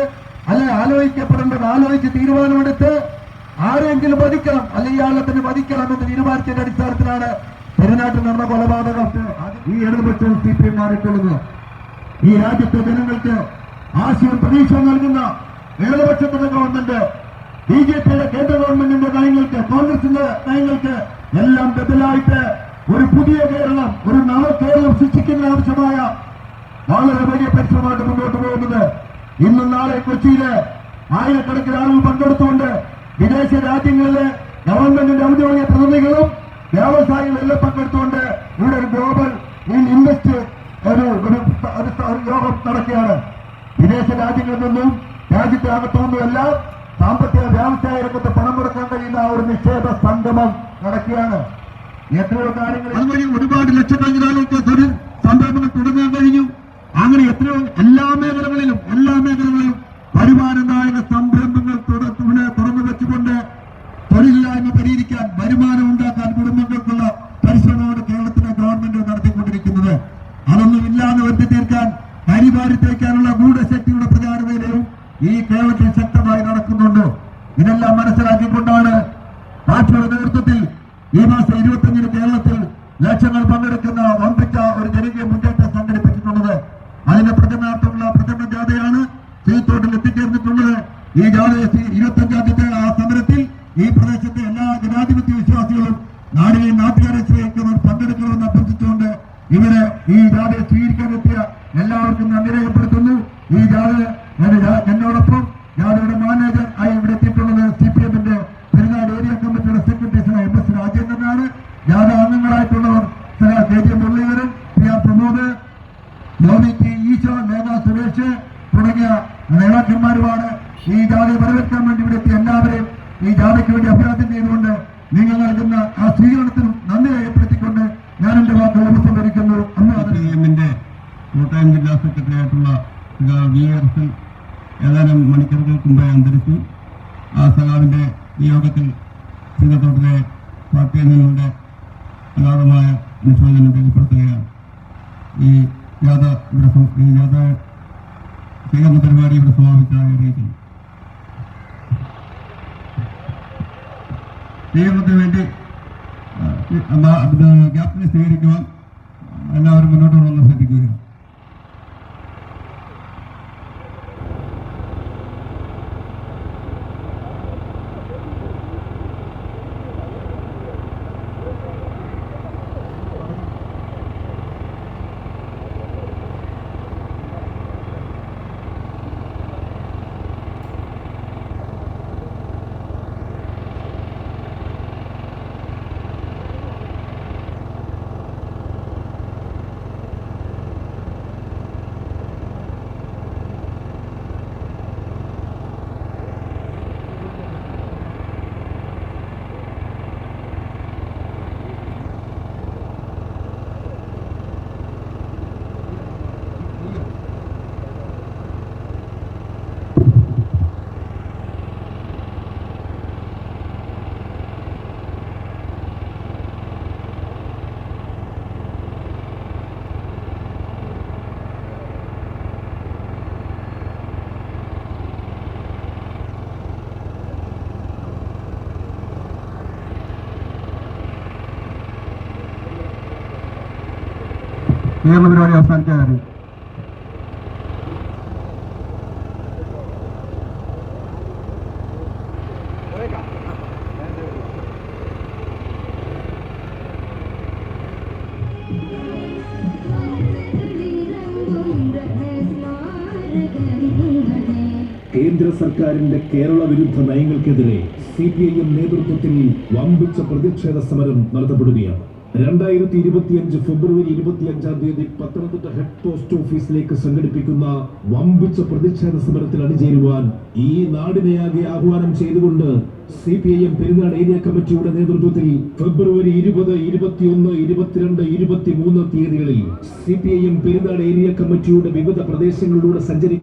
അല്ലെ ആലോചിക്കപ്പെടേണ്ടത് ആലോചിച്ച് തീരുമാനമെടുത്ത് ആരെങ്കിലും വധിക്കണം അല്ലെ ഇയാളെ തന്നെ വധിക്കണം എന്ന് തീരുമാനിച്ചതിന്റെ അടിസ്ഥാനത്തിലാണ് പെരുന്നാട്ടിൽ നടന്ന കൊലപാതകം. ഈ ഇടതുപക്ഷം സി പി എം മാറിയിട്ടുള്ളത് ഈ രാജ്യത്തെ ജനങ്ങൾക്ക് ആശയം പ്രതീക്ഷ നൽകുന്ന ഇടതുപക്ഷത്തിന്റെ ഗവൺമെന്റ് ബി ജെ പിയുടെ കേന്ദ്ര ഗവൺമെന്റിന്റെ നയങ്ങൾക്ക് കോൺഗ്രസിന്റെ നയങ്ങൾക്ക് എല്ലാം ബദലായിട്ട് ഒരു പുതിയ കേരളം ഒരു നവ കേരളം സൃഷ്ടിക്കുന്ന ആവശ്യമായ വളരെ വലിയ പരിശ്രമമായിട്ട് മുന്നോട്ട് പോകുന്നത്. ഇന്നും നാളെ കൊച്ചിയിൽ ആയിരക്കണക്കിന് ആളുകൾ പങ്കെടുത്തുകൊണ്ട് വിദേശ രാജ്യങ്ങളിലെ ഗവൺമെന്റിന്റെ ഔദ്യോഗിക പ്രതിനിധികളും വ്യവസായികളും എല്ലാം പങ്കെടുത്തുകൊണ്ട് ഇവിടെ ഒരു ഗ്ലോബൽ ഇൻവെസ്റ്റ് ഒരു യോഗം നടക്കുകയാണ്. വിദേശ രാജ്യങ്ങളിൽ നിന്നും രാജ്യത്തിനകത്തു നിന്നും എല്ലാം സാമ്പത്തിക വ്യാവസായ രംഗത്ത് പണം മുടക്കാൻ കഴിയുന്ന ഒരു നിക്ഷേപ സംഗമം നടക്കുകയാണ്. എത്രയോ കാര്യങ്ങൾ ഒരുപാട് ലക്ഷക്കണക്കിനാലും തൊഴിൽ സംരംഭങ്ങൾ തുടങ്ങാൻ കഴിഞ്ഞു. അങ്ങനെ എത്രയോ എല്ലാ മേഖലകളിലും എല്ലാ മേഖലകളിലും വരുമാനദായക സം അട്ടിമറിക്കാനുള്ള ഗൂഢശക്തിയുടെ പ്രചാരവേലയും ഈ കേരളത്തിൽ ശക്തമായി നടക്കുന്നുണ്ട്. ഇതെല്ലാം മനസ്സിലാക്കിക്കൊണ്ടാണ് പാർട്ടിയുടെ നേതൃത്വത്തിൽ ഈ മാസം ഇരുപത്തിയഞ്ചിന് കേരളത്തിൽ ലക്ഷങ്ങൾ പങ്കെടുക്കുന്ന വമ്പിച്ച ഒരു ജനകീയ മുന്നേറ്റം സംഘടിപ്പിച്ചിട്ടുള്ളത് അതിന്റെ പ്രചരണാർത്ഥമുള്ള പ്രചരണ ജാഥയാണ് ശ്രീത്തോട്ടിൽ എത്തിച്ചേർന്നിട്ടുള്ളത് ഈ ജാഥ ഇരുപത്തഞ്ചാം തീയതി ആ സമരത്തിൽ ഈ പ്രദേശത്തെ എല്ലാ ജനാധിപത്യ വിശ്വാസികളും നാടിനെയും നാട്ടുകാരെ സ്നേഹിക്കുന്നവർ പങ്കെടുക്കണമെന്ന് അഭ്യർത്ഥിച്ചുകൊണ്ട് ഇവരെ ഈ ജാഥയെ സ്വീകരിക്കാനെത്തിയ എല്ലാവർക്കും നന്ദി രേഖപ്പെടുത്തുന്നു ഈ ജാഥ ഞാൻ- ഞാൻ- എന്നോടൊപ്പം ജാഥയുടെ മാനേജർ ആയി ഇവിടെ എത്തിയിട്ടുള്ളത് സി പി എമ്മിന്റെ പെരുന്നാട് ഏരിയ കമ്മിറ്റിയുടെ സെക്രട്ടറി ശ്രീ എം എസ് രാജേന്ദ്രനാണ് ജാഥ അംഗങ്ങളായിട്ടുള്ളവർ Shri K J Muraleedharan P R Pramod Nomi T Esho നേതാ സുരേഷ് തുടങ്ങിയ നേതാക്കന്മാരുമാണ് ഈ ജാതി പരിവർത്തനം വേണ്ടി ഇവിടെ എത്തിയ എല്ലാവരെയും ഈ ജാതിക്ക് വേണ്ടി അഭിവാദ്യം ചെയ്തുകൊണ്ട് നിങ്ങൾ നൽകുന്ന ആ സ്വീകരണത്തിനും നന്ദി രേഖപ്പെടുത്തിക്കൊണ്ട് ഞാൻ എന്റെ വാക്ക് ഉപസംഹരിക്കുന്നു എമ്മിന്റെ കോട്ടയം ജില്ലാ സെക്രട്ടറി ആയിട്ടുള്ള വി എസ് ഏതാനും മണിക്കൂറുകൾക്ക് മുമ്പേ അന്തരിച്ചു. ആ സഖാവിന്റെ നിയോഗത്തിൽ യോഗത്തിൽ സിംഗത്തോട്ടിലെ പാർട്ടി അംഗങ്ങളുടെ അഗാധമായ അനുശോചനം രേഖപ്പെടുത്തുകയാണ്. ഈ ജാഥ ഇവിടെ ഈ ജാഥ സ്വീകരണ പരിപാടി ഇവിടെ സമാപിച്ചതായി അറിയിക്കുന്നു സ്വീകരണത്തിന് വേണ്ടി ക്യാപ്റ്റനെ സ്വീകരിക്കുവാൻ എല്ലാവരും മുന്നോട്ട് വന്ന് ശ്രദ്ധിക്കുകയാണ് സ്വീകരണ പരിപാടി അറിയും കേന്ദ്ര സർക്കാരിന്റെ കേരള വിരുദ്ധ നയങ്ങൾക്കെതിരെ സി പി ഐ എം നേതൃത്വത്തിൽ വമ്പിച്ച പ്രതിഷേധ സമരം നടത്തപ്പെടുകയാണ്. രണ്ടായിരത്തി ഇരുപത്തിയഞ്ച് ഫെബ്രുവരി ഇരുപത്തിയഞ്ചാം തീയതി പത്തനംതിട്ട ഹെഡ് പോസ്റ്റ് ഓഫീസിലേക്ക് സംഘടിപ്പിക്കുന്ന വമ്പിച്ച പ്രതിഷേധ സമരത്തിൽ അണിചേരുവാൻ ഈ നാടിനെയാകെ ആഹ്വാനം ചെയ്തുകൊണ്ട് C P I M Perunad area കമ്മിറ്റിയുടെ നേതൃത്വത്തിൽ ഫെബ്രുവരി ഇരുപത് ഇരുപത്തിയൊന്ന് ഇരുപത്തിരണ്ട് ഇരുപത്തിമൂന്ന് തീയതികളിൽ C P I M Perunad area കമ്മിറ്റിയുടെ വിവിധ പ്രദേശങ്ങളിലൂടെ സഞ്ചരി